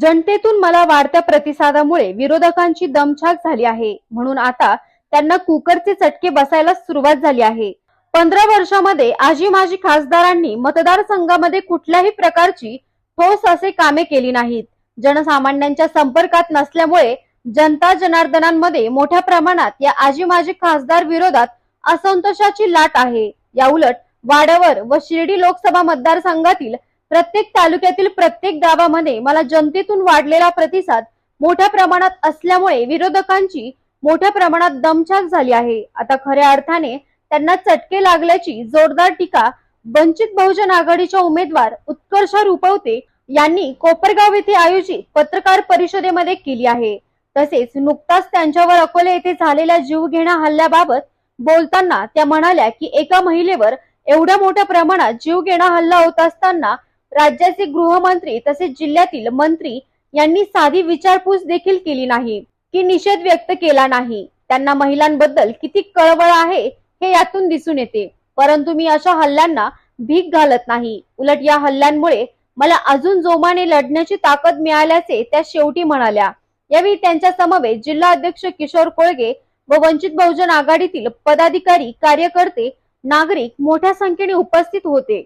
जनतेतून मला वाढत्या प्रतिसादामुळे विरोधकांची दमछाक झाली आहे. म्हणून आता त्यांना कुकरचे चटके बसायला सुरुवात झाली आहे. पंधरा वर्षामध्ये आजी माजी खासदारांनी मतदारसंघामध्ये कुठल्याही प्रकारची ठोस असे कामे केली नाहीत. जनसामान्यांच्या संपर्कात नसल्यामुळे जनता जनार्दनांमध्ये मोठ्या प्रमाणात या आजी माजी खासदार विरोधात असंतोषाची लाट आहे. या उलट वाड्यावर व शिर्डी लोकसभा मतदारसंघातील प्रत्येक तालुक्यातील प्रत्येक गावामध्ये मला जनतेतून वाढलेला प्रतिसाद मोठ्या प्रमाणात असल्यामुळे विरोधकांची मोठ्या प्रमाणात दमछाक झाली आहे. आता खऱ्या अर्थाने त्यांना चटके लागल्याची जोरदार टीका वंचित बहुजन आघाडीच्या उमेदवार उत्कर्ष रुपवते यांनी कोपरगाव येथे आयोजित पत्रकार परिषदेमध्ये केली आहे. तसेच नुकताच त्यांच्यावर अकोले येथे झालेल्या जीवघेणा हल्ल्याबाबत बोलताना त्या म्हणाल्या की एका महिलेवर एवढ्या मोठ्या प्रमाणात जीवघेणा हल्ला होत असताना राज्याचे गृहमंत्री तसेच जिल्ह्यातील मंत्री यांनी साधी विचारपूस देखील केली नाही की निषेध व्यक्त केला नाही. त्यांना महिलांबद्दल किती कळवळ आहे हे यातून दिसून येते. परंतु मी अशा हल्ल्यांना भीक घालत नाही. उलट या हल्ल्यांमुळे मला अजून जोमाने लढण्याची ताकद मिळाल्याचे त्या शेवटी म्हणाल्या. यावेळी त्यांच्या समवेत जिल्हा अध्यक्ष किशोर कोळगे व वंचित बहुजन आघाडीतील पदाधिकारी कार्यकर्ते नागरिक मोठ्या संख्येने उपस्थित होते.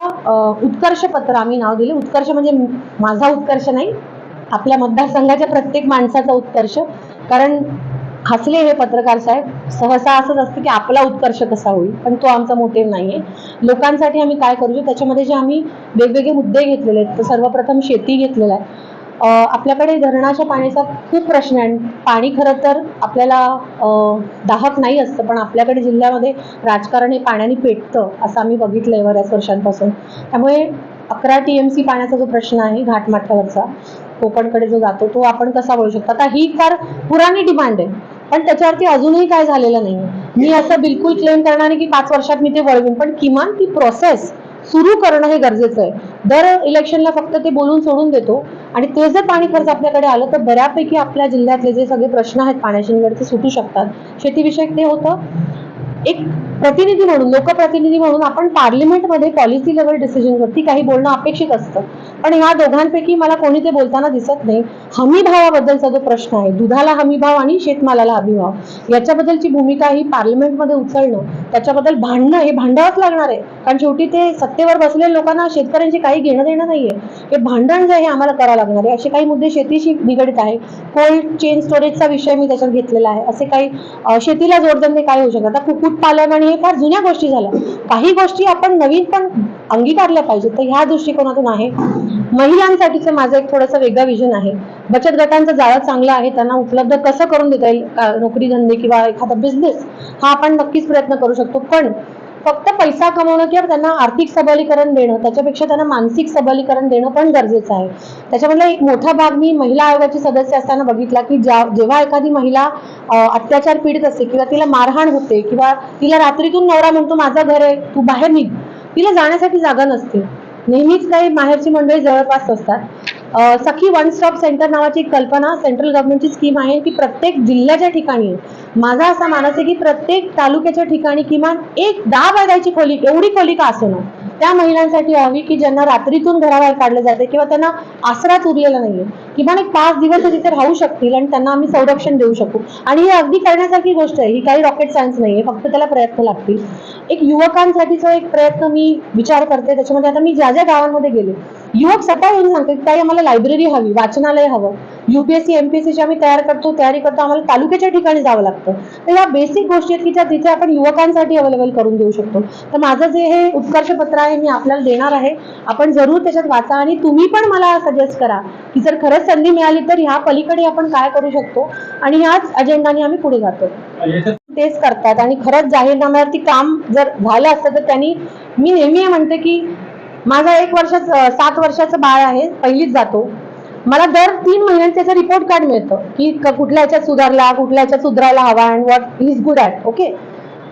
उत्कर्ष पत्र आम्ही नाव दिले. उत्कर्ष म्हणजे माझा उत्कर्ष नाही आपल्या मतदारसंघाच्या प्रत्येक माणसाचा उत्कर्ष. कारण हसले हे पत्रकार साहेब सहसा असंच असतं की आपला उत्कर्ष कसा होईल पण तो आमचा मोटिव्ह नाहीये. लोकांसाठी आम्ही काय करू त्याच्यामध्ये जे आम्ही वेगवेगळे मुद्दे घेतलेले आहेत तर सर्वप्रथम शेती घेतलेला आहे. आपल्याकडे धरणाच्या पाण्याचा खूप प्रश्न आहे. पाणी खरं तर आपल्याला अ, दाहक नाही असतं पण आपल्याकडे जिल्ह्यामध्ये राजकारण हे पाण्याने पेटतं असं आम्ही बघितलंय बऱ्याच वर्षांपासून. त्यामुळे अकरा टी एम सी पाण्याचा जो प्रश्न आहे घाटमाथ्यावरचा कोकणकडे जो जातो तो आपण कसा वळू शकतो? आता ही फार पुराणी डिमांड आहे पण त्याच्यावरती अजूनही काय झालेलं नाही मी असं बिलकुल क्लेम करणार नाही की पाच वर्षात मी ते वळवीन पण किमान ती प्रोसेस सुरू करणं हे गरजेचं आहे. दर इलेक्शनला फक्त ते बोलून सोडून देतो. आणि ते जर पाणी खर्च आपल्याकडे आलं तर बऱ्यापैकी आपल्या जिल्ह्यातले जे सगळे प्रश्न आहेत पाण्याशी निगडीत ते सुटू शकतात. शेतीविषयक ते होतं. एक प्रतिनिधी म्हणून लोकप्रतिनिधी म्हणून आपण पार्लिमेंटमध्ये पॉलिसी लेवल डिसिजनवरती काही बोलणं अपेक्षित असतं. पण ह्या दोघांपैकी मला कोणी ते बोलताना दिसत नाही. हमी भावाबद्दलचा जो प्रश्न आहे दुधाला हमी भाव आणि शेतमालाला हमी भाव याच्याबद्दलची भूमिका ही पार्लिमेंटमध्ये उचलणं त्याच्याबद्दल भांडणं हे भांडावंच लागणार आहे. कारण शेवटी ते सत्तेवर बसलेल्या लोकांना शेतकऱ्यांची काही घेणं देणं नाहीये. हे भांडण जे आहे हे आम्हाला करावं लागणार आहे. असे काही मुद्दे शेतीशी निगडित आहे कोल्ड चेन स्टोरेजचा विषय मी त्याच्यात घेतलेला आहे. असे काही शेतीला जोडधंदे काय होऊ शकतात? आता कुक्कुटपालन आणि हे फार जुन्या गोष्टी झाल्या. काही गोष्टी आपण नवीन पण अंगीकारल्या पाहिजेत. तर ह्या दृष्टिकोनातून आहे. महिलांसाठीचं माझं एक थोडंसं वेगळं विजन आहे. बचत गटांचं जाळं चांगलं आहे. त्यांना उपलब्ध कसं करून देता येईल? नोकरी धंदे किंवा एखादा बिझनेस हा आपण नक्कीच प्रयत्न करू शकतो. पण फक्त पैसा कमवणं किंवा त्यांना आर्थिक सबलीकरण देणं त्याच्यापेक्षा त्यांना मानसिक सबलीकरण देणं पण गरजेचं आहे. त्याच्यामधला एक मोठा भाग मी महिला आयोगाची सदस्य असताना बघितला की ज्या जेव्हा एखादी महिला अत्याचार पीडित असते किंवा तिला मारहाण होते किंवा तिला रात्रीतून नवरा म्हणतो माझं घर आहे तू बाहेर निघ. तिला जाण्यासाठी जागा नसते. नेहमीच काही माहेरची मंडळी जवळपास असतात. सखी वन स्टॉप सेंटर नावाची एक कल्पना सेंट्रल गव्हर्नमेंटची स्कीम आहे की प्रत्येक जिल्ह्याच्या ठिकाणी आहे. माझा असा मानस आहे की प्रत्येक तालुक्याच्या ठिकाणी किमान एक दहा बागायची खोली एवढी खोली का असो ना त्या महिलांसाठी हवी की ज्यांना रात्रीतून घराबाहेर काढलं जाते किंवा त्यांना आसराच उरलेला नाहीये. किमान एक पाच दिवस तिथे राहू शकतील आणि त्यांना आम्ही संरक्षण देऊ शकू. आणि ही अगदी करण्यासारखी गोष्ट आहे. ही काही रॉकेट सायन्स नाहीये. फक्त त्याला प्रयत्न लागतील. एक युवकांसाठीचा एक प्रयत्न मी विचार करते. त्याच्यामध्ये आता मी ज्या ज्या गावांमध्ये गेले युवक स्वतः येऊन सांगते की ताई आम्हाला लायब्ररी हवी वाचनालय हवं. युपीएससी एमपीएससीची आम्ही तयार करतो तयारी करतो आम्हाला तालुक्याच्या ठिकाणी जावं लागतं. तर या बेसिक गोष्टी आहेत की ज्या तिथे आपण युवकांसाठी अवेलेबल करून देऊ शकतो. तर माझं जे हे उत्कर्ष पत्र आहे मी आपल्याला देणार आहे. आपण जरूर त्याच्यात वाचा आणि तुम्ही पण मला सजेस्ट करा की जर खरंच संधी मिळाली तर ह्या पलीकडे आपण काय करू शकतो? आणि ह्याच अजेंडाने आम्ही पुढे जातो. तेच करतात आणि खरंच जाहीरनाम्यावरती काम जर झालं असतं तर त्यांनी मी नेहमी म्हणते की माझा एक वर्ष सात वर्षाचं बाळ आहे पहिलीच जातो. मला दर तीन महिन्यांचे त्याचं रिपोर्ट कार्ड मिळतं की कुठल्या ह्याच्यात सुधारला कुठल्या ह्याच्यात सुधारायला हवा and what is good at okay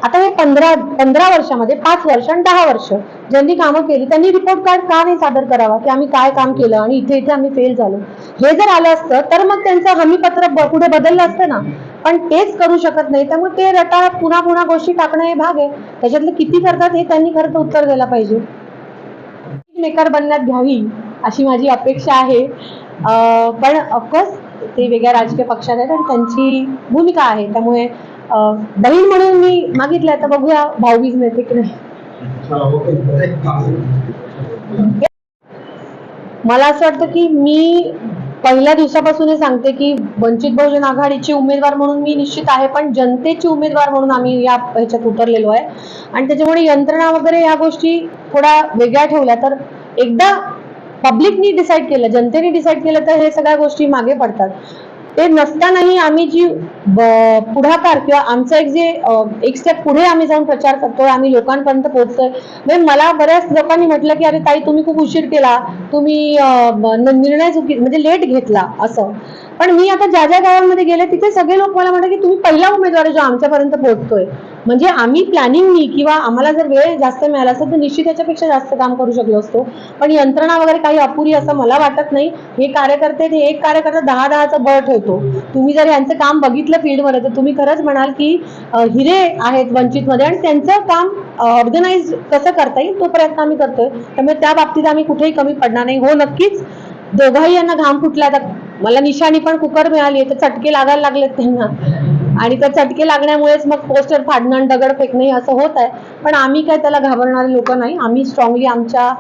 आता हे पंधरा पंधरा वर्षामध्ये पाच वर्ष आणि दहा वर्ष ज्यांनी कामं केली त्यांनी रिपोर्ट कार्ड का नाही सादर करावा? की आम्ही काय काम केलं आणि इथे इथे आम्ही फेल झालो? हे जर आलं असतं तर मग त्यांचं हमीपत्र पुढे बदललं असतं ना? पण तेच करू शकत नाही. त्यामुळे ते रटाळ पुन्हा पुन्हा गोष्टी टाकणं हे भाग आहे. त्याच्यातले किती करतात हे त्यांनी खरं तर उत्तर द्यायला पाहिजे. मेकर बनण्यात घ्यावी अशी माझी अपेक्षा आहे. पण ऑफकोर्स ते वेगळ्या राजकीय पक्षात आहेत आणि त्यांची भूमिका आहे. त्यामुळे बहीण म्हणून मी मागितलं आता बघूया भाऊबीज मिळते की नाही. मला असं वाटतं की मी पहिल्या दिवसापासून हे सांगते की वंचित बहुजन आघाडीचे उमेदवार म्हणून मी निश्चित आहे पण जनतेचे उमेदवार म्हणून आम्ही या ह्याच्यात उतरलेलो आहे. आणि त्याच्यामुळे यंत्रणा वगैरे ह्या गोष्टी थोड्या वेगळ्या ठेवल्या. तर एकदा पब्लिकनी डिसाईड केलं जनतेने डिसाईड केलं तर हे सगळ्या गोष्टी मागे पडतात. ते नसतानाही आम्ही जी पुढाकार किंवा आमचं एक जे एक स्टेप पुढे आम्ही जाऊन प्रचार करतोय आम्ही लोकांपर्यंत पोहोचतोय. म्हणजे मला बऱ्याच लोकांनी म्हटलं की अरे ताई तुम्ही खूप उशीर केला. तुम्ही निर्णय चुकी म्हणजे लेट घेतला असं. पण मी आता ज्या ज्या गावांमध्ये गेले तिथे सगळे लोक मला म्हणतात की तुम्ही पहिला उमेदवार जो आमच्यापर्यंत पोहोचतोय. म्हणजे आम्ही प्लॅनिंगनी किंवा आम्हाला जर वेळ जास्त मिळाला असेल तर निश्चित याच्यापेक्षा जास्त काम करू शकलो असतो. पण यंत्रणा वगैरे काही अपुरी असं मला वाटत नाही. हे कार्यकर्ते ते एक कार्यकर्ता दहा दहाचा बळ ठेवतो. तुम्ही जर यांचं काम बघितलं फील्डमध्ये तर तुम्ही खरंच म्हणाल की हिरे आहेत वंचितमध्ये आणि त्यांचं काम ऑर्गनाईज कसं करता येईल तो प्रयत्न आम्ही करतोय. त्यामुळे त्या बाबतीत आम्ही कुठेही कमी पडणार नाही. हो नक्कीच. दोघाही यांना घाम फुटला तर मला निशाणी पण कुकर मिळाली तर चटके लागायला लागलेत त्यांना. आणि त्या चटके लागण्यामुळेच मग पोस्टर फाडणं आणि दगड फेकणं असं होत आहे. पण आम्ही काय त्याला घाबरणारे लोक नाही. आम्ही स्ट्रॉंगली आमच्या